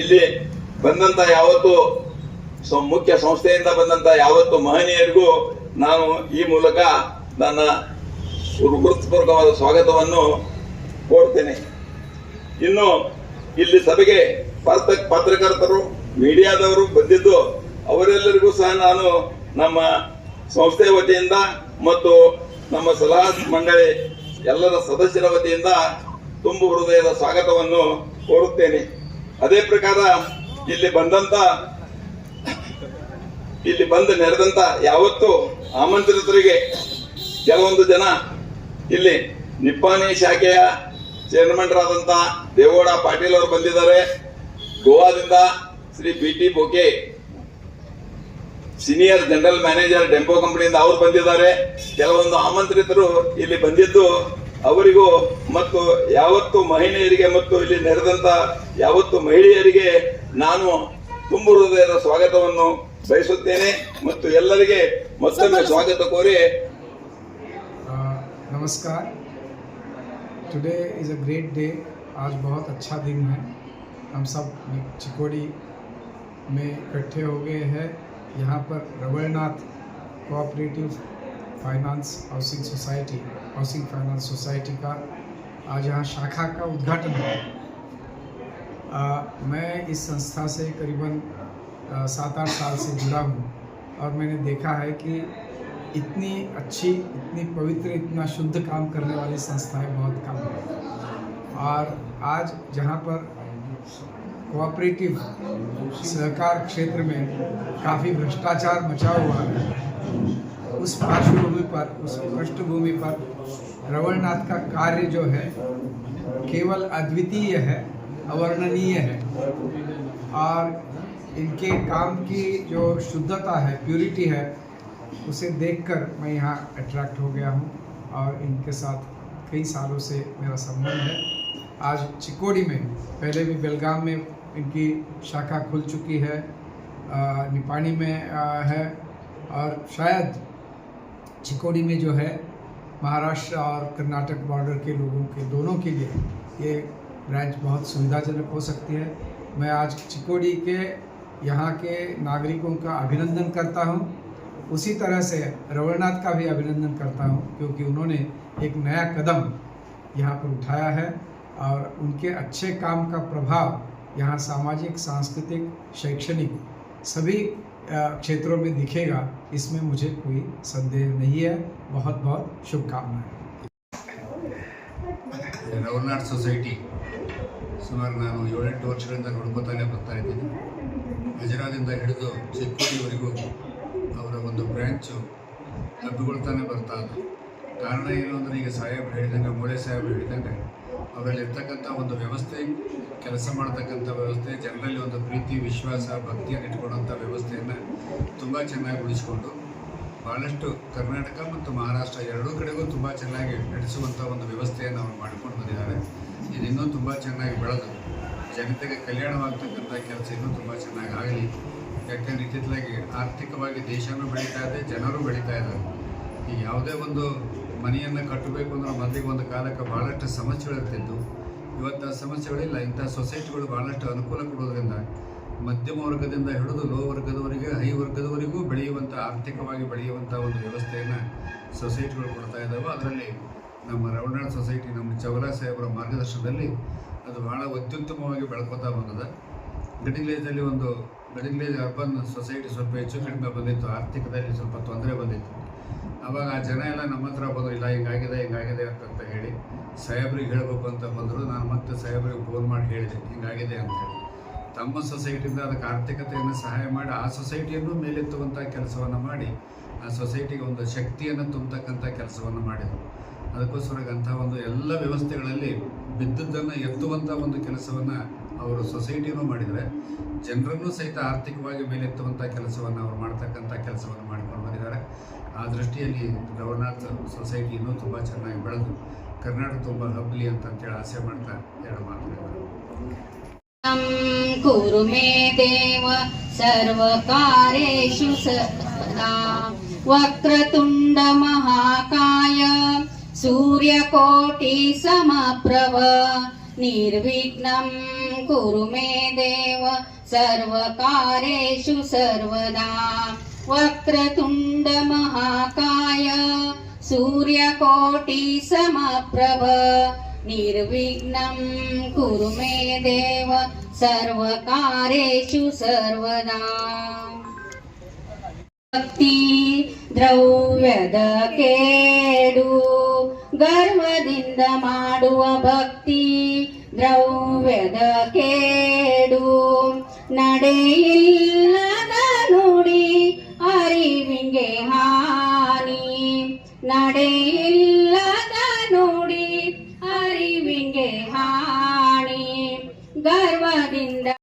ಇಲ್ಲಿ ಬಂದಂತ ಯಾವತ್ತು ಮುಖ್ಯ ಸಂಸ್ಥೆಯಿಂದ ಬಂದಂತ ಯಾವತ್ತು ಮಹನೀಯರಿಗೂ ನಾನು ಈ ಮೂಲಕ ನನ್ನ ಹೃತ್ಪೂರ್ವಕವಾದ ಸ್ವಾಗತವನ್ನು ಕೋರ್ತೇನೆ. ಇನ್ನು ಇಲ್ಲಿ ಸಭೆಗೆ ಪತ್ರ ಪತ್ರಕರ್ತರು, ಮೀಡಿಯಾದವರು ಬಂದಿದ್ದು ಅವರೆಲ್ಲರಿಗೂ ಸಹ ನಾನು ನಮ್ಮ ಸಂಸ್ಥೆ ವತಿಯಿಂದ ಮತ್ತು ನಮ್ಮ ಸಲಹಾ ಮಂಡಳಿ ಎಲ್ಲರ ಸದಸ್ಯರ ವತಿಯಿಂದ ತುಂಬು ಹೃದಯದ ಸ್ವಾಗತವನ್ನು ಕೋರುತ್ತೇನೆ. ಅದೇ ಪ್ರಕಾರ ಇಲ್ಲಿ ಬಂದಂತ, ಇಲ್ಲಿ ಬಂದು ನೆರೆದಂತ ಯಾವತ್ತು ಆಮಂತ್ರಿತರಿಗೆ ಕೆಲವೊಂದು ಜನ ಇಲ್ಲಿ ನಿಪ್ಪಾನಿ ಶಾಖೆಯ ಚೇರ್ಮನ್ರಾದಂತ ದೇವೋಡ ಪಾಟೀಲ್ ಅವರು ಬಂದಿದ್ದಾರೆ. ಗೋವಾದಿಂದ Shri B T Boke senior general manager Dempo ಕಂಪನಿಯಿಂದ ಅವರು ಬಂದಿದ್ದಾರೆ ಕೆಲವೊಂದು ಆಮಂತ್ರಿತರು ಇಲ್ಲಿ ಬಂದಿದ್ದು ಅವರಿಗೂ ಮತ್ತು ಯಾವತ್ತು ಮಹಿಳೆಯರಿಗೆ ಮತ್ತು ಇಲ್ಲಿ ನೆರೆದಂತ ಯಾವತ್ತು ಮಹಿಳೆಯರಿಗೆ ನಾನು ತುಂಬು ಹೃದಯದ ಸ್ವಾಗತವನ್ನು ಬಯಸುತ್ತೇನೆ ಮತ್ತು ಎಲ್ಲರಿಗೆ ಮತ್ತೊಮ್ಮೆ ಸ್ವಾಗತ ಕೋರಿ Uh, नमस्कार today is a great day आज बहुत अच्छा दिन है हम सब चिकोड़ी में इकट्ठे हो गए हैं यहाँ पर Ravalnath cooperative finance housing society housing finance society का आज यहाँ शाखा का उद्घाटन है। आ, मैं इस संस्था से करीबन सात आठ साल से जुड़ा हूँ और मैंने देखा है कि इतनी अच्छी इतनी पवित्र इतना शुद्ध काम करने वाली संस्थाएँ बहुत कम हैं। और आज जहाँ पर कोऑपरेटिव सहकार क्षेत्र में काफ़ी भ्रष्टाचार मचा हुआ है। उस पार्श्वभूमि पर, उस पृष्ठभूमि पर रवलनाथ का कार्य जो है, केवल अद्वितीय है, अवर्णनीय है। और इनके काम की जो शुद्धता है प्यूरिटी है, उसे देखकर मैं यहाँ अट्रैक्ट हो गया हूँ और इनके साथ कई सालों से मेरा संबंध है। आज चिकोड़ी में, पहले भी बेलगाम में इनकी शाखा खुल चुकी है निपाणी में है, और शायद चिकोड़ी में जो है, महाराष्ट्र और कर्नाटक बॉर्डर के लोगों के, दोनों के लिए ये ब्रांच बहुत सुविधाजनक हो सकती है। मैं आज चिकोड़ी के, यहाँ के नागरिकों का अभिनंदन करता हूँ। उसी तरह से रवलनाथ का भी अभिनंदन करता हूँ, क्योंकि उन्होंने एक नया कदम यहाँ पर उठाया है। और उनके अच्छे काम का प्रभाव यहाँ सामाजिक सांस्कृतिक शैक्षणिक सभी अ, क्षेत्रों में दिखेगा इसमें मुझे कोई संदेह नहीं है बहुत बहुत शुभकामनाएं ರವರ್ನಾಡ್ ಸೊಸೈಟಿ ಸುಮಾರು ನಾನು ಏಳೆಂಟು ವರ್ಷಗಳಿಂದ ನೋಡ್ಕೋತಾನೆ ಬರ್ತಾ ಇದ್ದೀನಿ ಹಜರಾದಿಂದ ಹಿಡಿದು ಚಿಕ್ಕೋಡಿವರೆಗೂ ಅವರ ಒಂದು ಬ್ರ್ಯಾಂಚು ಹಬ್ಬಿಕೊಳ್ತಾನೆ ಬರ್ತಾ ಇದೆ ಕಾರಣ ಏನು ಅಂದರೆ ಈಗ ಸಾಹೇಬ್ರು ಹೇಳಿದಂಗೆ ಮೂಳೆ ಸಾಹೇಬ್ರು ಹೇಳಿದಂಗೆ ಅವರಲ್ಲಿ ಇರ್ತಕ್ಕಂಥ ಒಂದು ವ್ಯವಸ್ಥೆ, ಕೆಲಸ ಮಾಡ್ತಕ್ಕಂಥ ವ್ಯವಸ್ಥೆ, ಜನರಲ್ಲಿ ಒಂದು ಪ್ರೀತಿ, ವಿಶ್ವಾಸ, ಭಕ್ತಿಯನ್ನು ಇಟ್ಕೊಳ್ಳೋಂಥ ವ್ಯವಸ್ಥೆಯನ್ನು ತುಂಬ ಚೆನ್ನಾಗಿ ಉಳಿಸ್ಕೊಂಡು ಭಾಳಷ್ಟು ಕರ್ನಾಟಕ ಮತ್ತು ಮಹಾರಾಷ್ಟ್ರ ಎರಡೂ ಕಡೆಗೂ ತುಂಬ ಚೆನ್ನಾಗಿ ನಡೆಸುವಂಥ ಒಂದು ವ್ಯವಸ್ಥೆಯನ್ನು ಅವರು ಮಾಡಿಕೊಂಡು ಬಂದಿದ್ದಾರೆ. ಇದು ಇನ್ನೂ ತುಂಬ ಚೆನ್ನಾಗಿ ಬೆಳೆದು ಜನತೆಗೆ ಕಲ್ಯಾಣವಾಗ್ತಕ್ಕಂಥ ಕೆಲಸ ಇನ್ನೂ ತುಂಬ ಚೆನ್ನಾಗಿ ಆಗಲಿ. ಯಾಕಂದರೆ ಇತ್ತಿತ್ತಲಾಗಿ ಆರ್ಥಿಕವಾಗಿ ದೇಶನೂ ಬೆಳೀತಾ ಇದೆ, ಜನರು ಬೆಳೀತಾ ಇದ್ದಾರೆ. ಈ ಯಾವುದೇ ಒಂದು ಮನೆಯನ್ನು ಕಟ್ಟಬೇಕು ಅಂದ್ರೆ ಮೊದಲಿಗೆ ಒಂದು ಕಾಲಕ್ಕೆ ಭಾಳಷ್ಟು ಸಮಸ್ಯೆಗಳಿರ್ತಿದ್ದು ಇವತ್ತು ಆ ಸಮಸ್ಯೆಗಳಿಲ್ಲ. ಇಂಥ ಸೊಸೈಟಿಗಳು ಭಾಳಷ್ಟು ಅನುಕೂಲ ಕೊಡೋದ್ರಿಂದ ಮಧ್ಯಮ ವರ್ಗದಿಂದ ಹಿಡಿದು ಲೋ ವರ್ಗದವರೆಗೆ, ಹೈ ವರ್ಗದವರೆಗೂ ಬೆಳೆಯುವಂಥ, ಆರ್ಥಿಕವಾಗಿ ಬೆಳೆಯುವಂಥ ಒಂದು ವ್ಯವಸ್ಥೆಯನ್ನು ಸೊಸೈಟಿಗಳು ಕೊಡ್ತಾ ಇದ್ದಾವೆ. ಅದರಲ್ಲಿ ನಮ್ಮ ರವಣಾಳ್ ಸೊಸೈಟಿ, ನಮ್ಮ ಚೌಲಾ ಸಾಹೇಬರ ಮಾರ್ಗದರ್ಶನದಲ್ಲಿ ಅದು ಬಹಳ ಅತ್ಯುತ್ತಮವಾಗಿ ಬೆಳ್ಕೊತಾ ಬಂದಿದೆ. ಗಡಿಂಗ್ಲೇಜಲ್ಲಿ ಒಂದು ಗಡಿಂಗ್ಲೇಜ್ ಅರ್ಬನ್ ಸೊಸೈಟಿ ಸ್ವಲ್ಪ ಹೆಚ್ಚು ಕಡಿಮೆ ಬಂದಿತ್ತು. ಆರ್ಥಿಕದಲ್ಲಿ ಸ್ವಲ್ಪ ತೊಂದರೆ ಬಂದಿತ್ತು. ಆವಾಗ ಆ ಜನ ಎಲ್ಲ ನಮ್ಮ ಹತ್ರ ಬಂದರು, ಇಲ್ಲ, ಹಿಂಗಾಗಿದೆ ಹಿಂಗಾಗಿದೆ ಅಂತ ಹೇಳಿ ಸಾಹೇಬ್ರಿಗೆ ಹೇಳಬೇಕು ಅಂತ ಬಂದರು. ನಾನು ಮತ್ತೆ ಸಾಹೇಬ್ರಿಗೆ ಫೋನ್ ಮಾಡಿ ಹೇಳಿದೆ, ಹಿಂಗಾಗಿದೆ ಅಂತೇಳಿ ತಮ್ಮ ಸೊಸೈಟಿಯಿಂದ ಅದಕ್ಕೆ ಆರ್ಥಿಕತೆಯನ್ನು ಸಹಾಯ ಮಾಡಿ, ಆ ಸೊಸೈಟಿಯನ್ನು ಮೇಲೆತ್ತುವಂಥ ಕೆಲಸವನ್ನು ಮಾಡಿ, ಆ ಸೊಸೈಟಿಗೆ ಒಂದು ಶಕ್ತಿಯನ್ನು ತುಂಬತಕ್ಕಂಥ ಕೆಲಸವನ್ನು ಮಾಡಿದರು. ಅದಕ್ಕೋಸ್ಕರ ಅಂಥ ಒಂದು ಎಲ್ಲ ವ್ಯವಸ್ಥೆಗಳಲ್ಲಿ ಬಿದ್ದದ್ದನ್ನು ಎತ್ತುವಂಥ ಒಂದು ಕೆಲಸವನ್ನು ಅವರು ಸೊಸೈಟಿನೂ ಮಾಡಿದರೆ, ಜನರನ್ನು ಸಹಿತ ಆರ್ಥಿಕವಾಗಿ ಮೇಲೆತ್ತುವಂಥ ಕೆಲಸವನ್ನು ಅವರು ಮಾಡ್ತಕ್ಕಂಥ ಕೆಲಸವನ್ನು ಮಾಡಿಕೊಂಡು ಬಂದಿದ್ದಾರೆ. ಆ ದೃಷ್ಟಿಯಲ್ಲಿ ರವನಾಥ್ ಸೊಸೈಟಿ ಇನ್ನೂ ತುಂಬ ಚೆನ್ನಾಗಿ ಬೆಳೆದು ಕರ್ನಾಟಕ ತುಂಬ ಹಬ್ಬಲಿ ಅಂತಂತೇಳಿ ಆಸೆ ಮಾಡ್ತಾ ಎರಡು ಮಾತುಗಳು कुरु मे देव सर्वकारेषु सदा वक्रतुण्ड महाकाय सूर्यकोटि समप्रभ निर्विघ्नं कुरु मे देव सर्वकारेषु सर्वदा वक्रतुण्ड महाकाय सूर्यकोटि समप्रभ निर्विघ्नं कुरु मे देव सर्वकारेषु सर्वदा ಭಕ್ತಿ ದ್ರವ್ಯದ ಕೇಡು ಗರ್ವದಿಂದ ಮಾಡುವ ಭಕ್ತಿ ದ್ರವ್ಯದ ಕೇಡು ನಡೆಯಿಲ್ಲದ ನುಡಿ ಅರಿವಿಗೆ ಹಾನಿ. ನಡೆಯಿಲ್ಲದ ನುಡಿ ಅರಿವಿಗೆ ಹಾನಿ. ಗರ್ವದಿಂದ